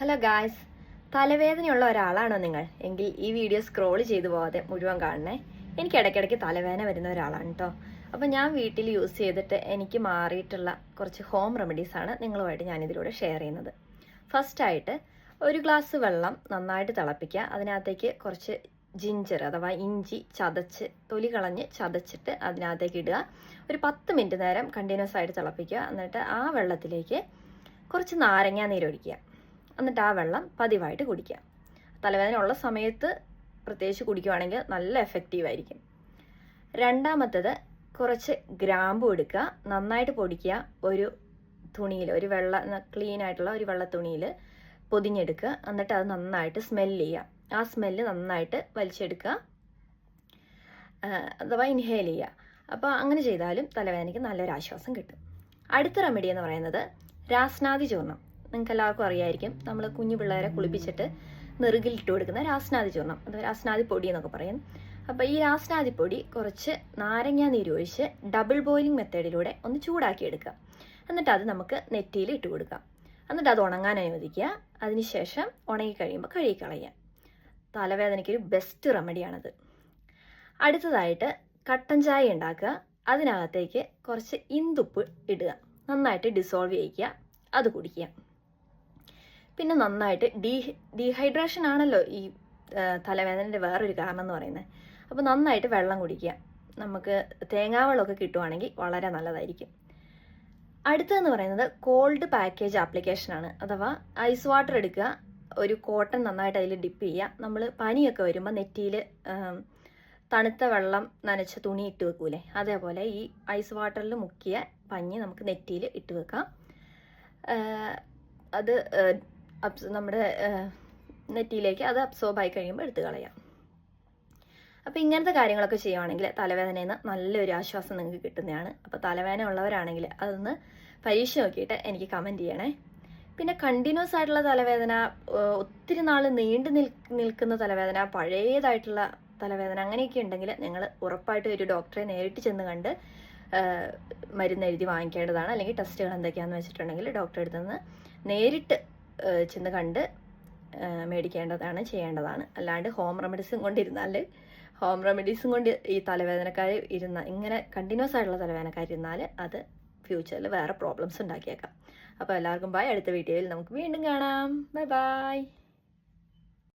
Hello guys തലവേദനയുള്ള ഒരാളാണോ നിങ്ങൾ? എങ്കിൽ ഈ വീഡിയോ സ്ക്രോൾ ചെയ്തു പോകാതെ മുഴുവൻ കാണണേ. എനിക്ക് ഇടയ്ക്കിടയ്ക്ക് തലവേദന വരുന്ന ഒരാളാണ് കേട്ടോ അപ്പം ഞാൻ വീട്ടിൽ യൂസ് ചെയ്തിട്ട് എനിക്ക് മാറിയിട്ടുള്ള കുറച്ച് ഹോം റെമഡീസ് ആണ് നിങ്ങളുമായിട്ട് ഞാനിതിലൂടെ ഷെയർ ചെയ്യുന്നത്. ഫസ്റ്റായിട്ട് ഒരു ഗ്ലാസ് വെള്ളം നന്നായിട്ട് തിളപ്പിക്കുക. അതിനകത്തേക്ക് കുറച്ച് ജിഞ്ചർ അഥവാ ഇഞ്ചി ചതച്ച് തൊലി കളഞ്ഞ് ചതച്ചിട്ട് അതിനകത്തേക്ക് ഇടുക. ഒരു പത്ത് മിനിറ്റ് നേരം കണ്ടിന്യൂസ് ആയിട്ട് തിളപ്പിക്കുക. എന്നിട്ട് ആ വെള്ളത്തിലേക്ക് കുറച്ച് നാരങ്ങാ നീരൊഴിക്കുക എന്നിട്ട് ആ വെള്ളം പതിവായിട്ട് കുടിക്കുക. തലവേദന ഉള്ള സമയത്ത് പ്രത്യേകിച്ച് കുടിക്കുവാണെങ്കിൽ നല്ല എഫക്റ്റീവ് ആയിരിക്കും. രണ്ടാമത്തത് കുറച്ച് ഗ്രാമ്പു എടുക്കുക. നന്നായിട്ട് പൊടിക്കുക. ഒരു തുണിയിൽ ഒരു വെള്ള ക്ലീൻ ആയിട്ടുള്ള ഒരു വെള്ള തുണിയിൽ പൊതിഞ്ഞെടുക്കുക. എന്നിട്ട് അത് നന്നായിട്ട് സ്മെല്ല് ചെയ്യുക. ആ സ്മെല്ല് നന്നായിട്ട് വലിച്ചെടുക്കുക. അഥവാ ഇൻഹേൽ ചെയ്യുക. അപ്പോൾ അങ്ങനെ ചെയ്താലും തലവേദനയ്ക്ക് നല്ലൊരു ആശ്വാസം കിട്ടും. അടുത്ത റെമഡി എന്ന് പറയുന്നത് രാസ്നാദി ചൂർണം നിങ്ങൾക്ക് എല്ലാവർക്കും അറിയായിരിക്കും. നമ്മൾ കുഞ്ഞു പിള്ളേരെ കുളിപ്പിച്ചിട്ട് നെറുകിലിട്ട് കൊടുക്കുന്ന രാസ്നാദി ചൂർണം അത് രാസ്നാദി പൊടി എന്നൊക്കെ പറയും. അപ്പോൾ ഈ രാസ്നാദി പൊടി കുറച്ച് നാരങ്ങ നീര് ഒഴിച്ച് ഡബിൾ ബോയിലിംഗ് മെത്തേഡിലൂടെ ഒന്ന് ചൂടാക്കി എടുക്കുക. എന്നിട്ട് അത് നമുക്ക് നെറ്റിയിൽ ഇട്ട് കൊടുക്കാം. എന്നിട്ട് അത് ഉണങ്ങാൻ അനുവദിക്കുക. അതിനുശേഷം ഉണങ്ങി കഴിയുമ്പോൾ കഴുകി കളയുക. തലവേദനയ്ക്ക് ഒരു ബെസ്റ്റ് റെമഡിയാണത് അടുത്തതായിട്ട് കട്ടൻ ചായ ഉണ്ടാക്കുക. അതിനകത്തേക്ക് കുറച്ച് ഇന്തുപ്പ് ഇടുക. നന്നായിട്ട് ഡിസോൾവ് ചെയ്യിക്കുക. അത് കുടിക്കുക. പിന്നെ നന്നായിട്ട് ഡീ ഡീഹൈഡ്രേഷൻ ആണല്ലോ ഈ തലവേദനയുടെ വേറൊരു കാരണം എന്ന് പറയുന്നത്. അപ്പോൾ നന്നായിട്ട് വെള്ളം കുടിക്കുക. നമുക്ക് തേങ്ങാവെള്ളമൊക്കെ കിട്ടുവാണെങ്കിൽ വളരെ നല്ലതായിരിക്കും. അടുത്തതെന്ന് പറയുന്നത് കോൾഡ് പാക്കേജ് ആപ്ലിക്കേഷനാണ് അഥവാ ഐസ് വാട്ടർ എടുക്കുക. ഒരു കോട്ടൺ നന്നായിട്ട് അതിൽ ഡിപ്പ് ചെയ്യുക. നമ്മൾ പനിയൊക്കെ വരുമ്പോൾ നെറ്റിയിൽ തണുത്ത വെള്ളം നനച്ച തുണി ഇട്ട് വെക്കൂലേ? അതേപോലെ ഈ ഐസ് വാട്ടറിൽ മുക്കിയ പഞ്ഞി നമുക്ക് നെറ്റിയിൽ ഇട്ട് വെക്കാം. അത് അബ്സ് നമ്മുടെ നെറ്റിയിലേക്ക് അത് അബ്സോർബ് ആയി കഴിയുമ്പോൾ എടുത്തു കളയാം. അപ്പോൾ ഇങ്ങനത്തെ കാര്യങ്ങളൊക്കെ ചെയ്യുവാണെങ്കിൽ തലവേദനയിൽ നിന്ന് നല്ലൊരു ആശ്വാസം നിങ്ങൾക്ക് കിട്ടുന്നതാണ്. അപ്പോൾ തലവേദന ഉള്ളവരാണെങ്കിൽ അതൊന്ന് പരീക്ഷ നോക്കിയിട്ട് എനിക്ക് കമന്റ് ചെയ്യണേ. പിന്നെ കണ്ടിന്യൂസ് ആയിട്ടുള്ള തലവേദന ഒത്തിരി നാൾ നീണ്ടു നിൽ നിൽക്കുന്ന തലവേദന പഴയതായിട്ടുള്ള തലവേദന അങ്ങനെയൊക്കെ ഉണ്ടെങ്കിൽ നിങ്ങൾ ഉറപ്പായിട്ട് ഒരു ഡോക്ടറെ നേരിട്ട് ചെന്ന് കണ്ട് മരുന്ന് എഴുതി വാങ്ങിക്കേണ്ടതാണ്. അല്ലെങ്കിൽ ടെസ്റ്റുകൾ എന്തൊക്കെയാണെന്ന് വെച്ചിട്ടുണ്ടെങ്കിൽ ഡോക്ടറെ അടുത്ത് നിന്ന് നേരിട്ട് ചെന്ന് കണ്ട് മേടിക്കേണ്ടതാണ് ചെയ്യേണ്ടതാണ്. അല്ലാണ്ട് ഹോം റെമഡീസും കൊണ്ടിരുന്നാൽ ഹോം റെമഡീസും കൊണ്ട് ഈ തലവേദനക്കാർ ഇരുന്ന ഇങ്ങനെ കണ്ടിന്യൂസ് ആയിട്ടുള്ള തലവേദനക്കാർ ഇരുന്നാൽ അത് ഫ്യൂച്ചറിൽ വേറെ പ്രോബ്ലംസ് ഉണ്ടാക്കിയേക്കാം. അപ്പോൾ എല്ലാവർക്കും ബൈ അടുത്ത വീഡിയോയിൽ നമുക്ക് വീണ്ടും കാണാം. Bye bye